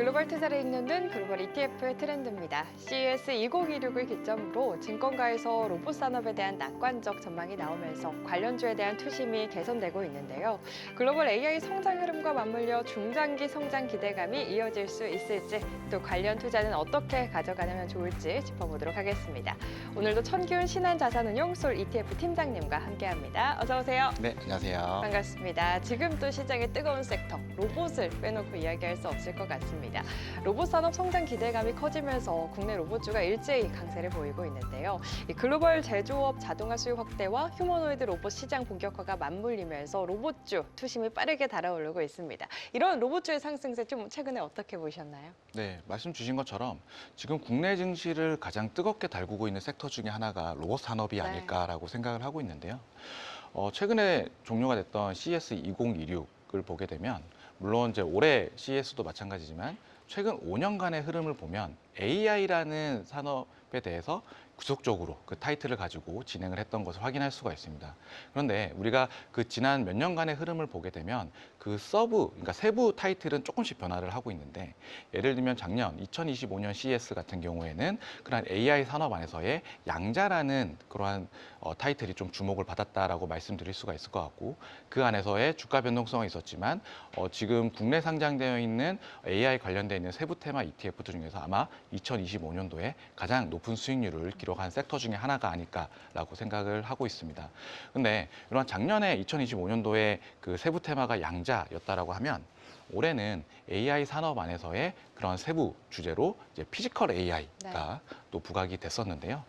글로벌 투자를 읽는 글로벌 ETF의 트렌드입니다. CES 2026을 기점으로 증권가에서 로봇 산업에 대한 낙관적 전망이 나오면서 관련주에 대한 투심이 개선되고 있는데요. 글로벌 AI 성장 흐름과 맞물려 중장기 성장 기대감이 이어질 수 있을지 또 관련 투자는 어떻게 가져가면 좋을지 짚어보도록 하겠습니다. 오늘도 천기훈 신한자산운용 솔 ETF 팀장님과 함께합니다. 어서 오세요. 네, 안녕하세요. 반갑습니다. 지금 또 시장의 뜨거운 섹터 로봇을 빼놓고 이야기할 수 없을 것 같습니다. 로봇 산업 성장 기대감이 커지면서 국내 로봇주가 일제히 강세를 보이고 있는데요. 이 글로벌 제조업 자동화 수요 확대와 휴머노이드 로봇 시장 본격화가 맞물리면서 로봇주 투심이 빠르게 달아오르고 있습니다. 이런 로봇주의 상승세 좀 최근에 어떻게 보셨나요? 네, 말씀 주신 것처럼 지금 국내 증시를 가장 뜨겁게 달구고 있는 섹터 중에 하나가 로봇 산업이 네. 아닐까라고 생각을 하고 있는데요. 어, 최근에 종료가 됐던 CS 2026을 보게 되면 물론 이제 올해 CS도 마찬가지지만 최근 5년간의 흐름을 보면 AI라는 산업에 대해서 구속적으로 그 타이틀을 가지고 진행을 했던 것을 확인할 수가 있습니다. 그런데 우리가 그 지난 몇 년간의 흐름을 보게 되면 그 서브, 그러니까 세부 타이틀은 조금씩 변화를 하고 있는데 예를 들면 작년 2025년 CES 같은 경우에는 그러한 AI 산업 안에서의 양자라는 그러한 어, 타이틀이 좀 주목을 받았다라고 말씀드릴 수가 있을 것 같고 그 안에서의 주가 변동성이 있었지만 어, 지금 국내 상장되어 있는 AI 관련되어 있는 세부 테마 ETF들 중에서 아마 2025년도에 가장 높은 수익률을 기록한 섹터 중에 하나가 아닐까라고 생각을 하고 있습니다. 근데 이런 작년에 2025년도에 그 세부 테마가 양자 였다라고 하면 올해는 AI 산업 안에서의 그런 세부 주제로 이제 피지컬 AI가 또 부각이 됐었는데요.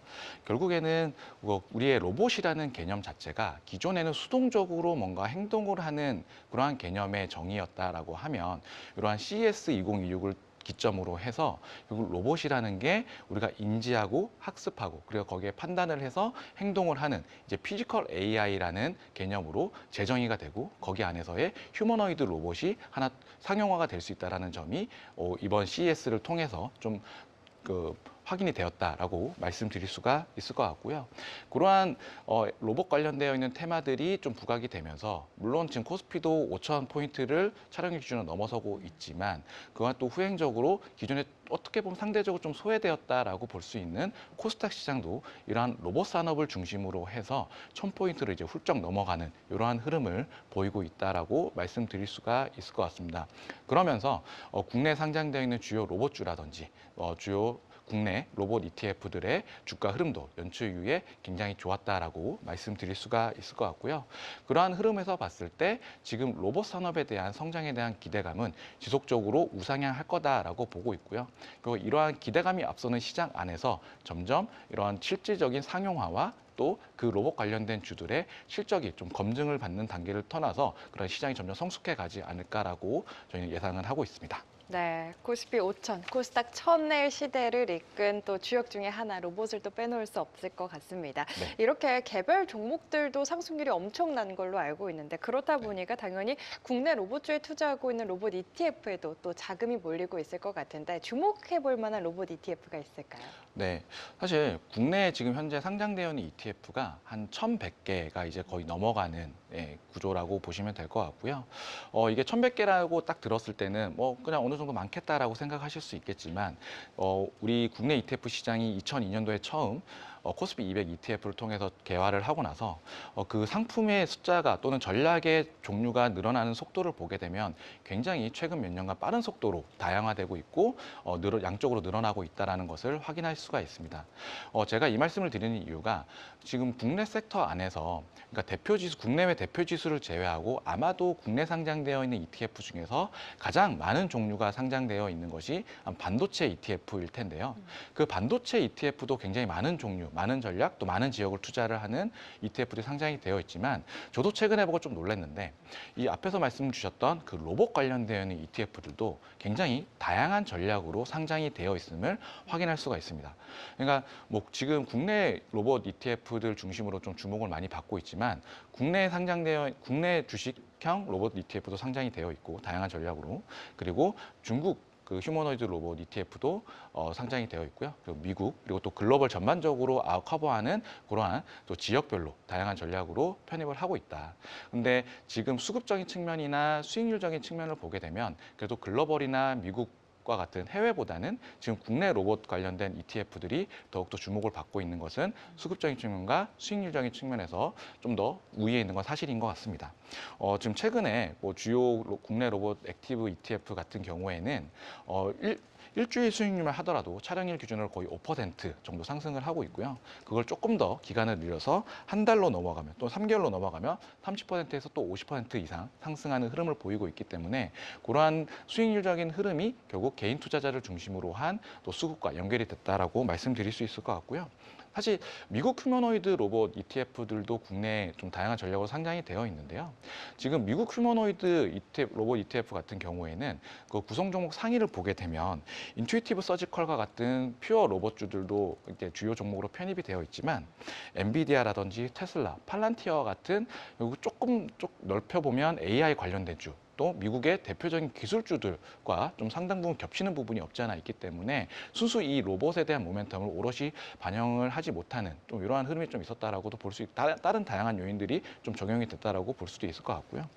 결국에는 뭐 우리의 로봇이라는 개념 자체가 기존에는 수동적으로 뭔가 행동을 하는 그러한 개념의 정의였다라고 하면 이러한 CES 2026을 기점으로 해서 결국 로봇이라는 게 우리가 인지하고 학습하고 그리고 거기에 판단을 해서 행동을 하는 이제 피지컬 AI라는 개념으로 재정의가 되고 거기 안에서의 휴머노이드 로봇이 하나 상용화가 될 수 있다라는 점이 어, 이번 CES를 통해서 좀그 확인이 되었다라고 말씀드릴 수가 있을 것 같고요. 그러한 어, 로봇 관련되어 있는 테마들이 좀 부각이 되면서 물론 지금 코스피도 5천 포인트를 촬영일 기준으로 넘어서고 있지만 그와 또 후행적으로 기존에 어떻게 보면 상대적으로 좀 소외되었다라고 볼 수 있는 코스닥 시장도 이러한 로봇 산업을 중심으로 해서 천 포인트를 이제 훌쩍 넘어가는 이러한 흐름을 보이고 있다라고 말씀드릴 수가 있을 것 같습니다. 그러면서 어, 국내 상장되어 있는 주요 로봇주라든지 어, 주요 국내 로봇 ETF들의 주가 흐름도 연초 이후에 굉장히 좋았다라고 말씀드릴 수가 있을 것 같고요. 그러한 흐름에서 봤을 때 지금 로봇 산업에 대한 성장에 대한 기대감은 지속적으로 우상향할 거다라고 보고 있고요. 그리고 이러한 기대감이 앞서는 시장 안에서 점점 이러한 실질적인 상용화와 또그 로봇 관련된 주들의 실적이 좀 검증을 받는 단계를 떠나서 그런 시장이 점점 성숙해 가지 않을까라고 저희는 예상을 하고 있습니다. 네, 코스피 5천, 코스닥 1000의 시대를 이끈 또 주역 중에 하나 로봇을 또 빼놓을 수 없을 것 같습니다. 네. 이렇게 개별 종목들도 상승률이 엄청난 걸로 알고 있는데 그렇다 네. 보니까 당연히 국내 로봇주에 투자하고 있는 로봇 ETF에도 또 자금이 몰리고 있을 것 같은데 주목해 볼 만한 로봇 ETF가 있을까요? 네, 사실 국내에 지금 현재 상장되어 있는 ETF가 한 1,100개가 이제 거의 넘어가는 예, 구조라고 보시면 될 것 같고요. 어, 이게 1,100개라고 딱 들었을 때는 뭐 그냥 어느 정도 많겠다라고 생각하실 수 있겠지만 어, 우리 국내 ETF 시장이 2002년도에 처음 어, 코스피 200 ETF를 통해서 개화를 하고 나서 어, 그 상품의 숫자가 또는 전략의 종류가 늘어나는 속도를 보게 되면 굉장히 최근 몇 년간 빠른 속도로 다양화되고 있고 어, 늘어, 양쪽으로 늘어나고 있다는 것을 확인할 수가 있습니다. 어, 제가 이 말씀을 드리는 이유가 지금 국내 섹터 안에서 그러니까 대표 지수, 국내외 대표 지수를 제외하고 아마도 국내 상장되어 있는 ETF 중에서 가장 많은 종류가 상장되어 있는 것이 반도체 ETF일 텐데요. 그 반도체 ETF도 굉장히 많은 종류, 많은 전략, 또 많은 지역을 투자를 하는 ETF들이 상장이 되어 있지만 저도 최근에 보고 좀 놀랐는데 이 앞에서 말씀 주셨던 그 로봇 관련되어 있는 ETF들도 굉장히 다양한 전략으로 상장이 되어 있음을 확인할 수가 있습니다. 그러니까 뭐 지금 국내 로봇 ETF들 중심으로 좀 주목을 많이 받고 있지만 국내 상장되어 국내 주식형 로봇 ETF도 상장이 되어 있고 다양한 전략으로 그리고 중국 그 휴머노이드 로봇 ETF도 어, 상장이 되어 있고요. 그리고 미국 그리고 또 글로벌 전반적으로 아, 커버하는 그러한 또 지역별로 다양한 전략으로 편입을 하고 있다. 근데 지금 수급적인 측면이나 수익률적인 측면을 보게 되면 그래도 글로벌이나 미국 과 같은 해외보다는 지금 국내 로봇 관련된 ETF들이 더욱더 주목을 받고 있는 것은 수급적인 측면과 수익률적인 측면에서 좀 더 우위에 있는 건 사실인 것 같습니다. 어, 지금 최근에 뭐 주요 로- 국내 로봇 액티브 ETF 같은 경우에는 어, 일, 일주일 수익률만 하더라도 촬영일 기준으로 거의 5% 정도 상승을 하고 있고요. 그걸 조금 더 기간을 늘려서 한 달로 넘어가면 또 3개월로 넘어가면 30%에서 또 50% 이상 상승하는 흐름을 보이고 있기 때문에 그러한 수익률적인 흐름이 결국 개인 투자자를 중심으로 한 또 수급과 연결이 됐다라고 말씀드릴 수 있을 것 같고요. 사실 미국 휴머노이드 로봇 ETF들도 국내에 좀 다양한 전략으로 상장이 되어 있는데요. 지금 미국 휴머노이드 ETF, 로봇 ETF 같은 경우에는 그 구성 종목 상위를 보게 되면 인투이티브 서지컬과 같은 퓨어 로봇주들도 이렇게 주요 종목으로 편입이 되어 있지만 엔비디아라든지 테슬라, 팔란티어 같은 조금 좀 넓혀보면 AI 관련된 주, 또 미국의 대표적인 기술주들과 좀 상당 부분 겹치는 부분이 없지 않아 있기 때문에 순수 이 로봇에 대한 모멘텀을 오롯이 반영을 하지 못하는 좀 이러한 흐름이 좀 있었다라고도 볼 수 있, 다- 다른 다양한 요인들이 좀 적용이 됐다라고 볼 수도 있을 것 같고요.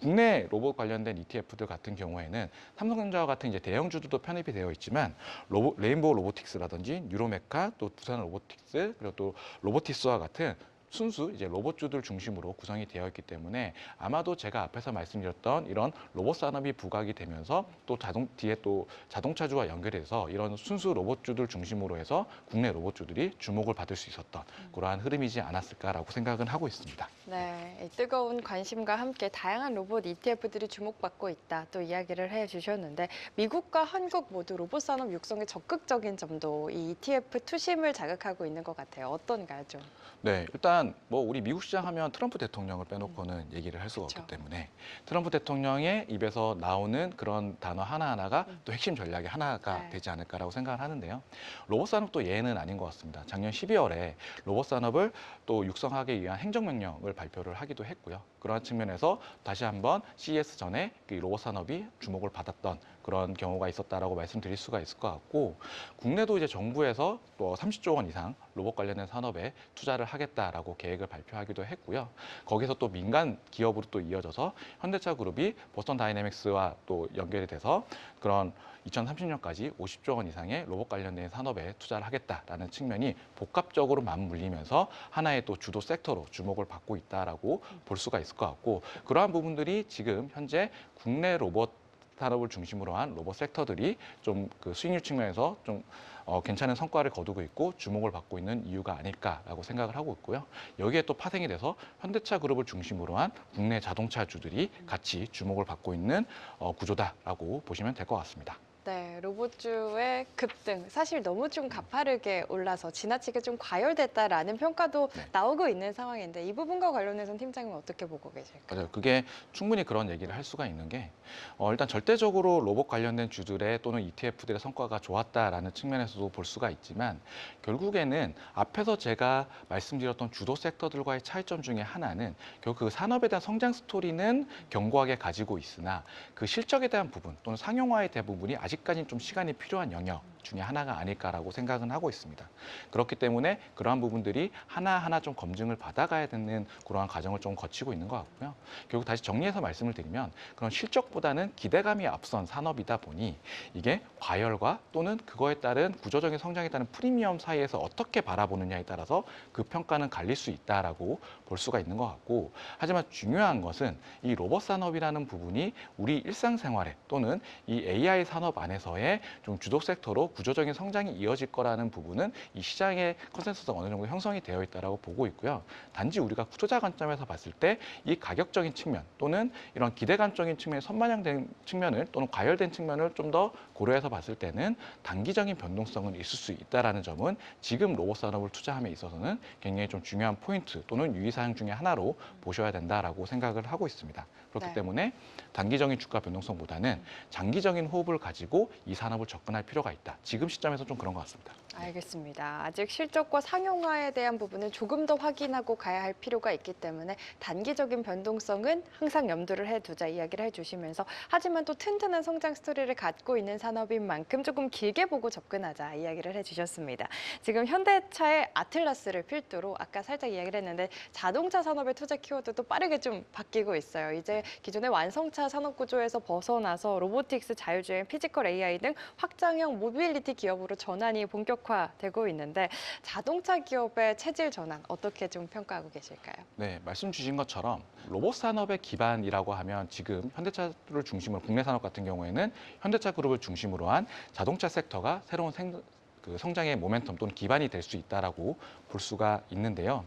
국내 로봇 관련된 ETF들 같은 경우에는 삼성전자와 같은 이제 대형주들도 편입이 되어 있지만 로보, 레인보우 로보틱스라든지 뉴로메카 또 부산 로보틱스 그리고 또 로보티스와 같은 순수 이제 로봇주들 중심으로 구성이 되어 있기 때문에 아마도 제가 앞에서 말씀드렸던 이런 로봇 산업이 부각이 되면서 또 자동 뒤에 또 자동차주와 연결해서 이런 순수 로봇주들 중심으로 해서 국내 로봇주들이 주목을 받을 수 있었던 그러한 흐름이지 않았을까라고 생각은 하고 있습니다. 네, 이 뜨거운 관심과 함께 다양한 로봇 ETF들이 주목받고 있다 또 이야기를 해주셨는데 미국과 한국 모두 로봇 산업 육성에 적극적인 점도 이 ETF 투심을 자극하고 있는 것 같아요. 어떤가요, 좀? 네, 일단 뭐 우리 미국 시장 하면 트럼프 대통령을 빼놓고는 얘기를 할 수가 그쵸. 없기 때문에 트럼프 대통령의 입에서 나오는 그런 단어 하나하나가 음. 또 핵심 전략의 하나가 네. 되지 않을까라고 생각을 하는데요. 로봇 산업도 예는 아닌 것 같습니다. 작년 12월에 로봇 산업을 또 육성하기 위한 행정명령을 발표를 하기도 했고요. 그러한 측면에서 다시 한번 CES 전에 그 로봇 산업이 주목을 받았던 그런 경우가 있었다라고 말씀드릴 수가 있을 것 같고 국내도 이제 정부에서 또 30조 원 이상 로봇 관련된 산업에 투자를 하겠다라고 계획을 발표하기도 했고요. 거기서 또 민간 기업으로 또 이어져서 현대차 그룹이 보스턴 다이내믹스와 또 연결이 돼서 그런 2030년까지 50조 원 이상의 로봇 관련된 산업에 투자를 하겠다라는 측면이 복합적으로 맞물리면서 하나의 또 주도 섹터로 주목을 받고 있다라고 볼 수가 있을 것 같고 그러한 부분들이 지금 현재 국내 로봇 산업을 중심으로 한 로봇 섹터들이 좀 그 수익률 측면에서 좀 어, 괜찮은 성과를 거두고 있고 주목을 받고 있는 이유가 아닐까라고 생각을 하고 있고요. 여기에 또 파생이 돼서 현대차 그룹을 중심으로 한 국내 자동차주들이 같이 주목을 받고 있는 어, 구조다라고 보시면 될 것 같습니다. 네, 로봇주의 급등 사실 너무 좀 가파르게 올라서 지나치게 좀 과열됐다라는 평가도 네. 나오고 있는 상황인데 이 부분과 관련해서는 팀장님은 어떻게 보고 계실까요? 맞아요. 그게 충분히 그런 얘기를 할 수가 있는 게 어, 일단 절대적으로 로봇 관련된 주들의 또는 ETF들의 성과가 좋았다라는 측면에서도 볼 수가 있지만 결국에는 앞에서 제가 말씀드렸던 주도 섹터들과의 차이점 중에 하나는 결국 그 산업에 대한 성장 스토리는 견고하게 가지고 있으나 그 실적에 대한 부분 또는 상용화의 대부분이 아직 까지는 좀 시간이 필요한 영역 중에 하나가 아닐까라고 생각은 하고 있습니다. 그렇기 때문에 그러한 부분들이 하나하나 좀 검증을 받아가야 되는 그러한 과정을 좀 거치고 있는 것 같고요. 결국 다시 정리해서 말씀을 드리면 그런 실적보다는 기대감이 앞선 산업이다 보니 이게 과열과 또는 그거에 따른 구조적인 성장에 따른 프리미엄 사이에서 어떻게 바라보느냐에 따라서 그 평가는 갈릴 수 있다라고 볼 수가 있는 것 같고 하지만 중요한 것은 이 로봇 산업이라는 부분이 우리 일상생활에 또는 이 AI 산업 안에서의 좀 주도 섹터로 구조적인 성장이 이어질 거라는 부분은 이 시장의 컨센서스가 어느 정도 형성이 되어 있다라고 보고 있고요. 단지 우리가 투자 관점에서 봤을 때 이 가격적인 측면 또는 이런 기대감적인 측면에 선반영된 측면을 또는 과열된 측면을 좀 더 고려해서 봤을 때는 단기적인 변동성은 있을 수 있다라는 점은 지금 로봇 산업을 투자함에 있어서는 굉장히 좀 중요한 포인트 또는 유의사항 중에 하나로 보셔야 된다라고 생각을 하고 있습니다. 그렇기 네. 때문에 단기적인 주가 변동성보다는 장기적인 호흡을 가지고 이 산업을 접근할 필요가 있다. 지금 시점에서 좀 그런 것 같습니다. 알겠습니다. 아직 실적과 상용화에 대한 부분은 조금 더 확인하고 가야 할 필요가 있기 때문에 단기적인 변동성은 항상 염두를 해두자 이야기를 해주시면서 하지만 또 튼튼한 성장 스토리를 갖고 있는 산업인 만큼 조금 길게 보고 접근하자 이야기를 해주셨습니다. 지금 현대차의 아틀라스를 필두로 아까 살짝 이야기를 했는데 자동차 산업의 투자 키워드도 빠르게 좀 바뀌고 있어요. 이제 기존의 완성차 산업 구조에서 벗어나서 로보틱스, 자율주행, 피지컬 AI 등 확장형 모빌 리티 기업으로 전환이 본격화되고 있는데 자동차 기업의 체질 전환 어떻게 좀 평가하고 계실까요? 네, 말씀 주신 것처럼 로봇 산업의 기반이라고 하면 지금 현대차를 중심으로 국내 산업 같은 경우에는 현대차 그룹을 중심으로 한 자동차 섹터가 새로운 생, 그 성장의 모멘텀 또는 기반이 될 수 있다라고 볼 수가 있는데요.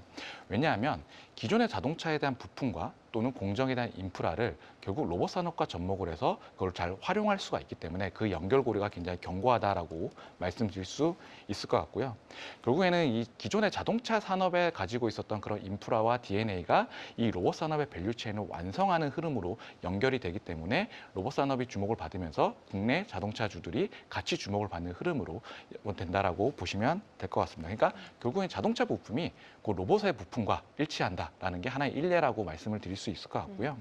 왜냐하면 기존의 자동차에 대한 부품과 또는 공정에 대한 인프라를 결국 로봇 산업과 접목을 해서 그걸 잘 활용할 수가 있기 때문에 그 연결고리가 굉장히 견고하다라고 말씀드릴 수 있을 것 같고요. 결국에는 이 기존의 자동차 산업에 가지고 있었던 그런 인프라와 DNA가 이 로봇 산업의 밸류 체인을 완성하는 흐름으로 연결이 되기 때문에 로봇 산업이 주목을 받으면서 국내 자동차주들이 같이 주목을 받는 흐름으로 된다라고 보시면 될 것 같습니다. 그러니까 결국엔 자동 차 부품이 그 로봇의 부품과 일치한다라는 게 하나의 일례라고 말씀을 드릴 수 있을 것 같고요.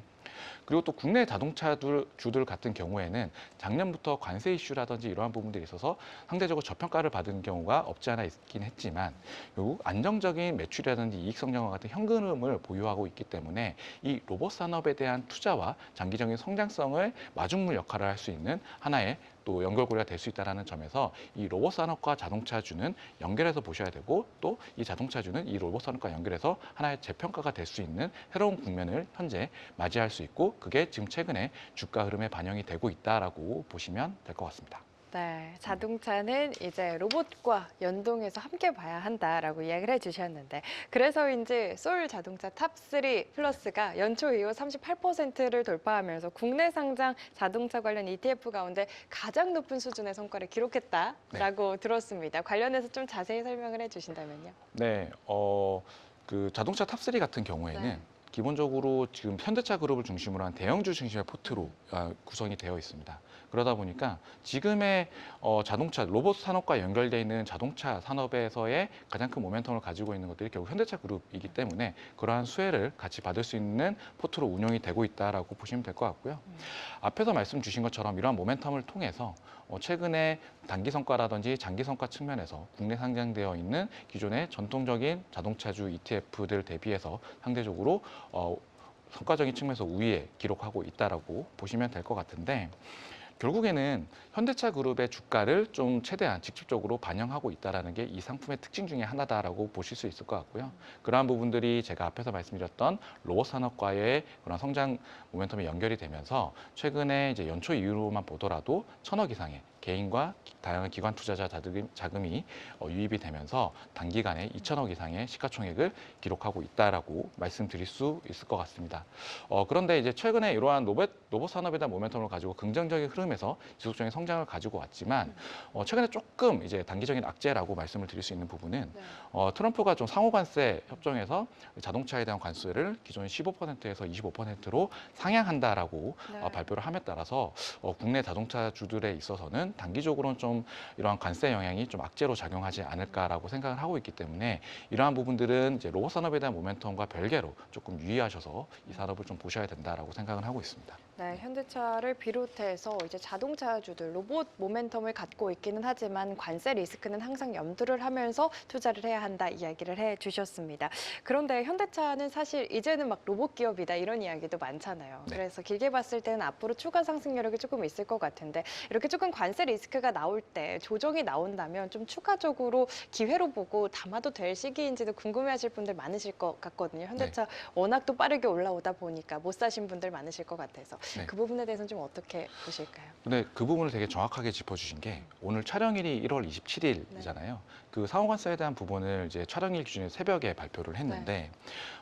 그리고 또 국내 자동차주들 주들 같은 경우에는 작년부터 관세 이슈라든지 이러한 부분들이 있어서 상대적으로 저평가를 받은 경우가 없지 않아 있긴 했지만 결국 안정적인 매출이라든지 이익 성장과 같은 현금을 보유하고 있기 때문에 이 로봇 산업에 대한 투자와 장기적인 성장성을 마중물 역할을 할 수 있는 하나의 또 연결고리가 될 수 있다는 점에서 이 로봇 산업과 자동차주는 연결해서 보셔야 되고 또 이 자동차주는 이 로봇 산업과 연결해서 하나의 재평가가 될 수 있는 새로운 국면을 현재 맞이할 수 있고 그게 지금 최근에 주가 흐름에 반영이 되고 있다라고 보시면 될 것 같습니다. 네, 자동차는 이제 로봇과 연동해서 함께 봐야 한다라고 이야기를 해주셨는데 그래서인지 솔 자동차 탑3 플러스가 연초 이후 38%를 돌파하면서 국내 상장 자동차 관련 ETF 가운데 가장 높은 수준의 성과를 기록했다라고 들었습니다. 관련해서 좀 자세히 설명을 해주신다면요. 네, 어, 그 자동차 탑3 같은 경우에는 네. 기본적으로 지금 현대차 그룹을 중심으로 한 대형주 중심의 포트로 아, 구성이 되어 있습니다. 그러다 보니까 지금의 어, 자동차 로봇 산업과 연결되어 있는 자동차 산업에서의 가장 큰 모멘텀을 가지고 있는 것들이 결국 현대차 그룹이기 때문에 그러한 수혜를 같이 받을 수 있는 포트로 운영이 되고 있다라고 보시면 될 것 같고요. 음. 앞에서 말씀 주신 것처럼 이러한 모멘텀을 통해서 어, 최근에 단기 성과라든지 장기 성과 측면에서 국내 상장되어 있는 기존의 전통적인 자동차주 ETF들 대비해서 상대적으로 어, 성과적인 측면에서 우위에 기록하고 있다라고 보시면 될 것 같은데 결국에는 현대차 그룹의 주가를 좀 최대한 직접적으로 반영하고 있다라는 게 이 상품의 특징 중에 하나다라고 보실 수 있을 것 같고요. 그러한 부분들이 제가 앞에서 말씀드렸던 로봇 산업과의 그런 성장 모멘텀이 연결이 되면서 최근에 이제 연초 이후로만 보더라도 천억 이상의 개인과 기- 다양한 기관 투자자 자금- 자금이 어, 유입이 되면서 단기간에 2천억 이상의 시가총액을 기록하고 있다라고 말씀드릴 수 있을 것 같습니다. 어, 그런데 이제 최근에 이러한 로봇, 로봇 산업에 대한 모멘텀을 가지고 긍정적인 흐름에서 지속적인 성장을 가지고 왔지만 어, 최근에 조금 이제 단기적인 악재라고 말씀을 드릴 수 있는 부분은 네. 어, 트럼프가 좀 상호관세 협정에서 자동차에 대한 관세를 기존 15%에서 25%로 상향한다라고 네. 어, 발표를 함에 따라서 어, 국내 자동차 주들에 있어서는 단기적으로는 좀 이러한 관세 영향이 좀 악재로 작용하지 않을까라고 생각을 하고 있기 때문에 이러한 부분들은 이제 로봇 산업에 대한 모멘텀과 별개로 조금 유의하셔서 이 산업을 좀 보셔야 된다라고 생각을 하고 있습니다. 네, 현대차를 비롯해서 이제 자동차주들 로봇 모멘텀을 갖고 있기는 하지만 관세 리스크는 항상 염두를 하면서 투자를 해야 한다 이야기를 해 주셨습니다. 그런데 현대차는 사실 이제는 막 로봇 기업이다 이런 이야기도 많잖아요. 네. 그래서 길게 봤을 때는 앞으로 추가 상승 여력이 조금 있을 것 같은데 이렇게 조금 관세 리스크가 나올 때 조정이 나온다면 좀 추가적으로 기회로 보고 담아도 될 시기인지도 궁금해하실 분들 많으실 것 같거든요. 현대차 워낙 또 빠르게 올라오다 보니까 못 사신 분들 많으실 것 같아서 네. 그 부분에 대해서는 좀 어떻게 보실까요? 근데 그 부분을 되게 정확하게 짚어주신 게 오늘 촬영일이 1월 27일이잖아요. 그 상호관세에 대한 부분을 이제 촬영일 기준에 새벽에 발표를 했는데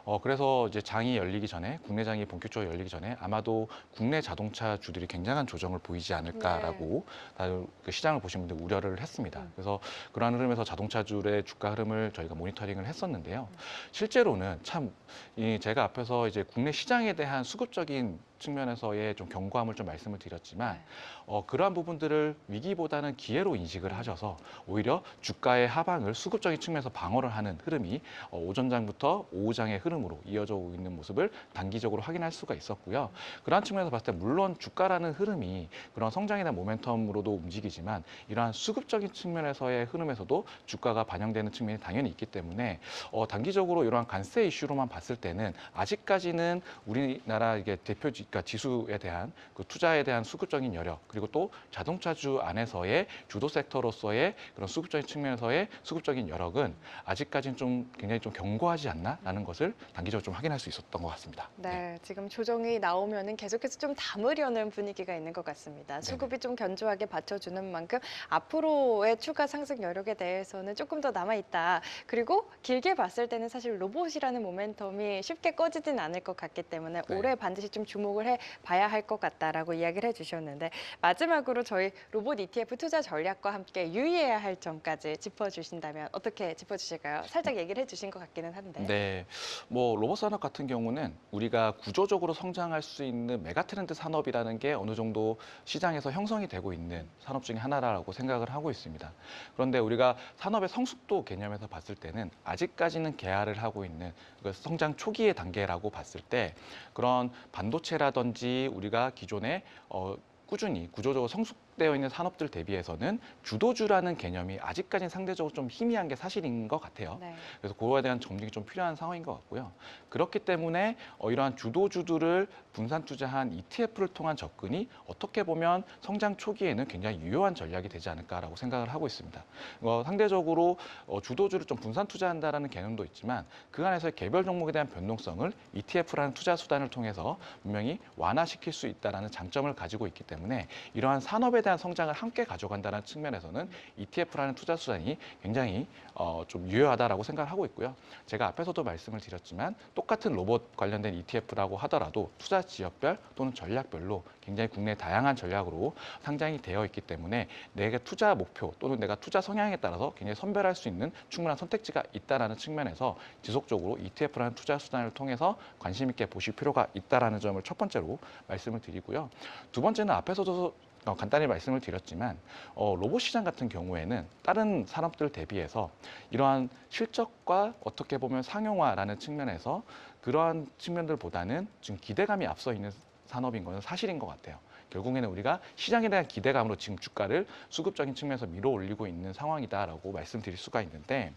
어 그래서 이제 장이 열리기 전에 국내 장이 본격적으로 열리기 전에 아마도 국내 자동차 주들이 굉장한 조정을 보이지 않을까라고 다들 그 시장을 보신 분들 우려를 했습니다. 음. 그래서 그러한 흐름에서 자동차 주의 주가 흐름을 저희가 모니터링을 했었는데요. 실제로는 참 이 제가 앞에서 이제 국내 시장에 대한 수급적인 측면에서의 좀 경고함을 좀 말씀을 드렸지만 네. 어, 그러한 부분들을 위기보다는 기회로 인식을 하셔서 오히려 주가의 하방을 수급적인 측면에서 방어를 하는 흐름이 어, 오전장부터 오후장의 흐름으로 이어져 오고 있는 모습을 단기적으로 확인할 수가 있었고요. 그러한 측면에서 봤을 때 물론 주가라는 흐름이 그런 대한 모멘텀으로도 움직이지만 이러한 수급적인 측면에서의 흐름에서도 주가가 반영되는 측면이 당연히 있기 때문에 어, 단기적으로 이러한 관세 이슈로만 봤을 때는 아직까지는 우리나라 이게 대표 지- 그러니까 지수에 대한 그 투자에 대한 수급적인 여력 그리고 또 자동차주 안에서의 주도 섹터로서의 그런 수급적인 측면에서의 수급적인 여력은 아직까지는 좀 굉장히 좀 견고하지 않나라는 것을 단기적으로 좀 확인할 수 있었던 것 같습니다. 네, 지금 조정이 나오면은 계속해서 좀 담으려는 분위기가 있는 것 같습니다. 수급이 좀 견조하게 받쳐주는 만큼 앞으로의 추가 상승 여력에 대해서는 조금 더 남아 있다. 그리고 길게 봤을 때는 사실 로봇이라는 모멘텀이 쉽게 꺼지진 않을 것 같기 때문에 네. 올해 반드시 좀 주목을 해 봐야 할 것 같다라고 이야기를 해주셨는데 마지막으로 저희 로봇 ETF 투자 전략과 함께 유의해야 할 점까지 짚어주신다면 어떻게 짚어주실까요? 살짝 얘기를 해주신 것 같기는 한데. 네, 뭐 로봇 산업 같은 경우는 우리가 구조적으로 성장할 수 있는 메가 트렌드 산업이라는 게 어느 정도 시장에서 형성이 되고 있는 산업 중에 하나라고 생각을 하고 있습니다. 그런데 우리가 산업의 성숙도 개념에서 봤을 때는 아직까지는 개화를 하고 있는 그 성장 초기의 단계라고 봤을 때 그런 반도체라 든지 우리가 기존에 어, 꾸준히 구조적으로 성숙 되어 있는 산업들 대비해서는 주도주라는 개념이 아직까지는 상대적으로 좀 희미한 게 사실인 것 같아요. 네. 그래서 그거에 대한 점증이 좀 필요한 상황인 것 같고요. 그렇기 때문에 어, 이러한 주도주들을 분산 투자한 ETF를 통한 접근이 어떻게 보면 성장 초기에는 굉장히 유효한 전략이 되지 않을까라고 생각을 하고 있습니다. 어, 상대적으로 어, 주도주를 좀 분산 투자한다라는 개념도 있지만 그 안에서의 개별 종목에 대한 변동성을 ETF라는 투자 수단을 통해서 분명히 완화시킬 수 있다라는 장점을 가지고 있기 때문에 이러한 산업에 대한 성장을 함께 가져간다는 측면에서는 ETF라는 투자 수단이 굉장히 어, 좀 유효하다라고 생각을 하고 있고요. 제가 앞에서도 말씀을 드렸지만 똑같은 로봇 관련된 ETF라고 하더라도 투자 지역별 또는 전략별로 굉장히 국내 다양한 전략으로 상장이 되어 있기 때문에 내가 투자 목표 또는 내가 투자 성향에 따라서 굉장히 선별할 수 있는 충분한 선택지가 있다라는 측면에서 지속적으로 ETF라는 투자 수단을 통해서 관심 있게 보실 필요가 있다라는 점을 첫 번째로 말씀을 드리고요. 두 번째는 앞에서도 어, 간단히 말씀을 드렸지만 어, 로봇 시장 같은 경우에는 다른 산업들 대비해서 이러한 실적과 어떻게 보면 상용화라는 측면에서 그러한 측면들보다는 지금 기대감이 앞서 있는 산업인 것은 사실인 것 같아요. 결국에는 우리가 시장에 대한 기대감으로 지금 주가를 수급적인 측면에서 밀어 올리고 있는 상황이다라고 말씀드릴 수가 있는데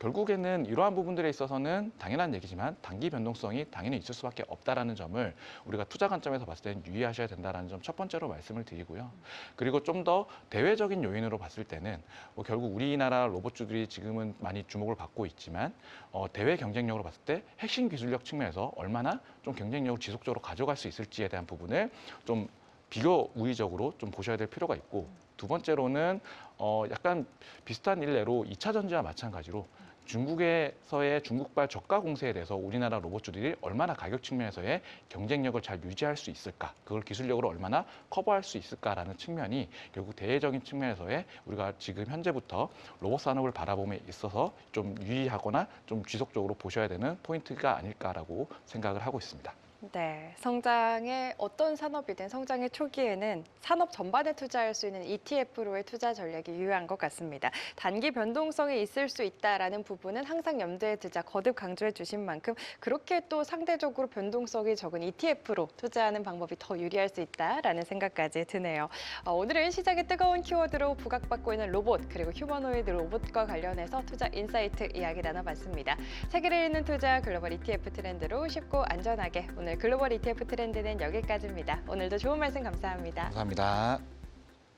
결국에는 이러한 부분들에 있어서는 당연한 얘기지만 단기 변동성이 당연히 있을 수밖에 없다라는 점을 우리가 투자 관점에서 봤을 때는 유의하셔야 된다라는 점 첫 번째로 말씀을 드리고요. 그리고 좀 더 대외적인 요인으로 봤을 때는 뭐 결국 우리나라 로봇주들이 지금은 많이 주목을 받고 있지만 어, 대외 경쟁력으로 봤을 때 핵심 기술력 측면에서 얼마나 좀 경쟁력을 지속적으로 가져갈 수 있을지에 대한 부분을 좀 비교 우위적으로 좀 보셔야 될 필요가 있고 두 번째로는 어 약간 비슷한 일례로 2차 전지와 마찬가지로 중국에서의 중국발 저가 공세에 대해서 우리나라 로봇주들이 얼마나 가격 측면에서의 경쟁력을 잘 유지할 수 있을까, 그걸 기술력으로 얼마나 커버할 수 있을까라는 측면이 결국 대외적인 측면에서의 우리가 지금 현재부터 로봇 산업을 바라봄에 있어서 좀 유의하거나 좀 지속적으로 보셔야 되는 포인트가 아닐까라고 생각을 하고 있습니다. 네, 성장의 어떤 산업이든 성장의 초기에는 산업 전반에 투자할 수 있는 ETF로의 투자 전략이 유효한 것 같습니다. 단기 변동성이 있을 수 있다라는 부분은 항상 염두에 두자 거듭 강조해 주신 만큼 그렇게 또 상대적으로 변동성이 적은 ETF로 투자하는 방법이 더 유리할 수 있다라는 생각까지 드네요. 어, 오늘은 시장의 뜨거운 키워드로 부각받고 있는 로봇 그리고 휴머노이드 로봇과 관련해서 투자 인사이트 이야기 나눠봤습니다. 세계를 잇는 투자 글로벌 ETF 트렌드로 쉽고 안전하게 오늘 글로벌 ETF 트렌드는 여기까지입니다. 오늘도 좋은 말씀 감사합니다. 감사합니다.